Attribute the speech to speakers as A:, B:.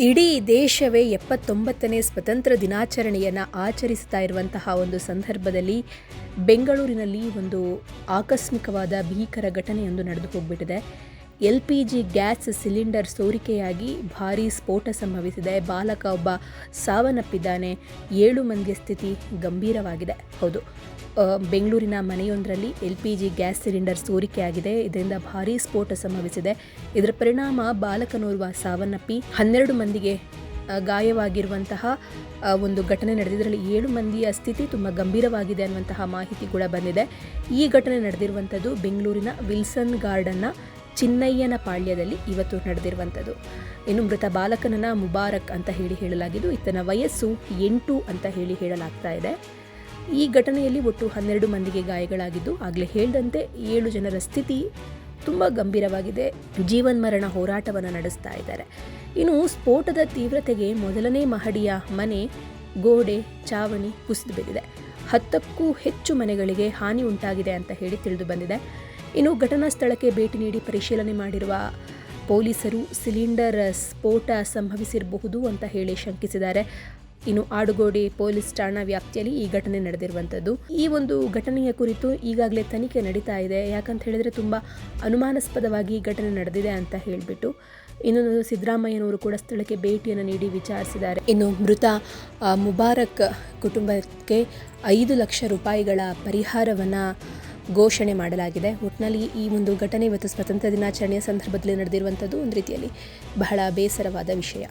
A: ಇಡೀ ದೇಶವೇ ಎಪ್ಪತ್ತೊಂಬತ್ತನೇ ಸ್ವತಂತ್ರ ದಿನಾಚರಣೆಯನ್ನು ಆಚರಿಸ್ತಾ ಇರುವಂತಹ ಒಂದು ಸಂದರ್ಭದಲ್ಲಿ ಬೆಂಗಳೂರಿನಲ್ಲಿ ಒಂದು ಆಕಸ್ಮಿಕವಾದ ಭೀಕರ ಘಟನೆಯೊಂದು ನಡೆದು ಹೋಗ್ಬಿಟ್ಟಿದೆ L P G gas cylinder ಸೋರಿಕೆಯಾಗಿ ಭಾರೀ ಸ್ಫೋಟ ಸಂಭವಿಸಿದೆ. ಬಾಲಕ ಒಬ್ಬ ಸಾವನ್ನಪ್ಪಿದ್ದಾನೆ. ಏಳು ಮಂದಿಯ ಸ್ಥಿತಿ ಗಂಭೀರವಾಗಿದೆ. ಹೌದು. ಬೆಂಗಳೂರಿನ ಮನೆಯೊಂದರಲ್ಲಿ L P G gas cylinder ಸೋರಿಕೆಯಾಗಿದೆ. ಇದರಿಂದ ಭಾರೀ ಸ್ಫೋಟ ಸಂಭವಿಸಿದೆ. ಇದರ ಪರಿಣಾಮ ಬಾಲಕನೋರ್ವ ಸಾವನ್ನಪ್ಪಿ. ಹನ್ನೆರಡು ಮಂದಿಗೆ ಗಾಯವಾಗಿರುವಂತಹ ಒಂದು ಘಟನೆ ನಡೆದಿದ್ದರಲ್ಲಿ ಏಳು ಮಂದಿಯ ಸ್ಥಿತಿ ತುಂಬ ಗಂಭೀರವಾಗಿದೆ ಅನ್ನುವಂತಹ ಮಾಹಿತಿ ಕೂಡ ಬಂದಿದೆ. ಈ ಘಟನೆ ನಡೆದಿರುವಂಥದ್ದು ಬೆಂಗಳೂರಿನ ವಿಲ್ಸನ್ ಗಾರ್ಡನ್ನ ಚಿನ್ನಯ್ಯನ ಪಾಳ್ಯದಲ್ಲಿ ಇವತ್ತು ನಡೆದಿರುವಂಥದ್ದು. ಇನ್ನು ಮೃತ ಬಾಲಕನನ್ನ ಮುಬಾರಕ್ ಅಂತ ಹೇಳಿ ಹೇಳಲಾಗಿದ್ದು ಈತನ ವಯಸ್ಸು ಎಂಟು ಅಂತ ಹೇಳಿ ಹೇಳಲಾಗ್ತಾ ಇದೆ. ಈ ಘಟನೆಯಲ್ಲಿ ಒಟ್ಟು ಹನ್ನೆರಡು ಮಂದಿಗೆ ಗಾಯಗಳಾಗಿದ್ದು, ಆಗಲೇ ಹೇಳಿದಂತೆ ಏಳು ಜನರ ಸ್ಥಿತಿ ತುಂಬ ಗಂಭೀರವಾಗಿದೆ. ಜೀವನ್ಮರಣ ಹೋರಾಟವನ್ನು ನಡೆಸ್ತಾ ಇದ್ದಾರೆ. ಇನ್ನು ಸ್ಫೋಟದ ತೀವ್ರತೆಗೆ ಮೊದಲನೇ ಮಹಡಿಯ ಮನೆ, ಗೋಡೆ, ಚಾವಣಿ ಕುಸಿದು ಬಿದ್ದಿದೆ. ಹತ್ತಕ್ಕೂ ಹೆಚ್ಚು ಮನೆಗಳಿಗೆ ಹಾನಿ ಉಂಟಾಗಿದೆ ಅಂತ ಹೇಳಿ ತಿಳಿದು ಬಂದಿದೆ. ಇನ್ನು ಘಟನಾ ಸ್ಥಳಕ್ಕೆ ಭೇಟಿ ನೀಡಿ ಪರಿಶೀಲನೆ ಮಾಡಿರುವ ಪೊಲೀಸರು ಸಿಲಿಂಡರ್ ಸ್ಫೋಟ ಸಂಭವಿಸಿರಬಹುದು ಅಂತ ಹೇಳಿ ಶಂಕಿಸಿದ್ದಾರೆ. ಇನ್ನು ಆಡುಗೋಡಿ ಪೊಲೀಸ್ ಠಾಣಾ ವ್ಯಾಪ್ತಿಯಲ್ಲಿ ಈ ಘಟನೆ ನಡೆದಿರುವಂಥದ್ದು ಈ ಒಂದು ಘಟನೆಯ ಕುರಿತು ಈಗಾಗಲೇ ತನಿಖೆ ನಡೀತಾ ಇದೆ. ಯಾಕಂತ ಹೇಳಿದರೆ ತುಂಬ ಅನುಮಾನಾಸ್ಪದವಾಗಿ ಘಟನೆ ನಡೆದಿದೆ ಅಂತ ಹೇಳಿಬಿಟ್ಟು ಇನ್ನೊಂದು ಸಿದ್ದರಾಮಯ್ಯನವರು ಕೂಡ ಸ್ಥಳಕ್ಕೆ ಭೇಟಿಯನ್ನು ನೀಡಿ ವಿಚಾರಿಸಿದ್ದಾರೆ. ಇನ್ನು ಮೃತ ಮುಬಾರಕ್ ಕುಟುಂಬಕ್ಕೆ ಐದು ಲಕ್ಷ ರೂಪಾಯಿಗಳ ಪರಿಹಾರವನ್ನು ಘೋಷಣೆ ಮಾಡಲಾಗಿದೆ. ಒಟ್ಟಿನಲ್ಲಿ ಈ ಒಂದು ಘಟನೆ ಇವತ್ತು ಸ್ವಾತಂತ್ರ್ಯ ದಿನಾಚರಣೆಯ ಸಂದರ್ಭದಲ್ಲಿ ನಡೆದಿರುವಂಥದ್ದು ಒಂದು ರೀತಿಯಲ್ಲಿ ಬಹಳ ಬೇಸರವಾದ ವಿಷಯ.